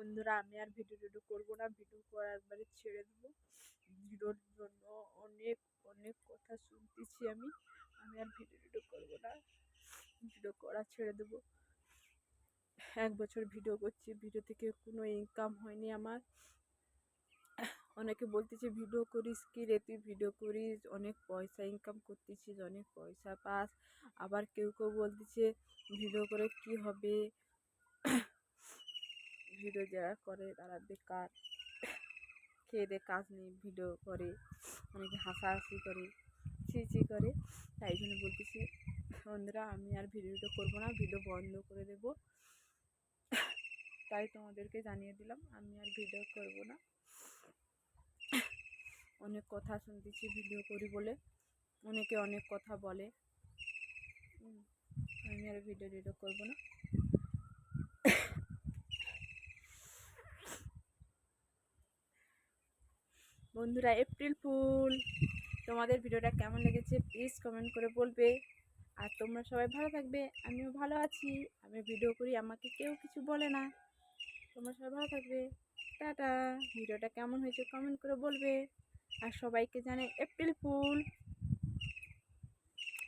বন্ধুরা, আমি আর ভিডিও টিডিও করব না, ভিডিও করা একবারে ছেড়ে দেবো। ভিডিওর জন্য অনেক অনেক কথা শুনতেছি আমি। আমি আর ভিডিও টিডিও করব না, ভিডিও করা ছেড়ে দেবো। এক বছর ভিডিও করছি, ভিডিও থেকে কোনো ইনকাম হয়নি আমার। অনেকে বলতেছে, ভিডিও করিস কি রে তুই? ভিডিও করিস, অনেক পয়সা ইনকাম করতেছিস, অনেক পয়সা পাস। আবার কেউ কেউ বলতেছে, ভিডিও করে কি হবে? ভিডিও যারা করে তারা বেকার। খেয়ে দিয়ে কাজ নিয়ে ভিডিও করে। অনেকে হাসাহাসি করে চি চি করে। তাই জন্য বলতেছি, বন্ধুরা, আমি আর ভিডিওটা করব না, ভিডিও বন্ধ করে দেব। তাই তোমাদেরকে জানিয়ে দিলাম, আমি আর ভিডিও করব না। অনেক কথা শুনতেছি, ভিডিও করি বলে। অনেকে অনেক কথা বলে। আমি আর ভিডিও টিডিও করব না। বন্ধুরা এপ্রিল ফুল। তোমাদের ভিডিওটা কেমন লেগেছে প্লিজ কমেন্ট করে বলবে। আর তোমরা সবাই ভালো থাকবে, আমিও ভালো আছি। আমি ভিডিও করি, আমাকে কেউ কিছু বলে না। তোমরা সবাই ভালো থাকবে। টাটা। ভিডিওটা কেমন হয়েছে কমেন্ট করে বলবে। আর সবাইকে জানে এপ্রিল ফুল।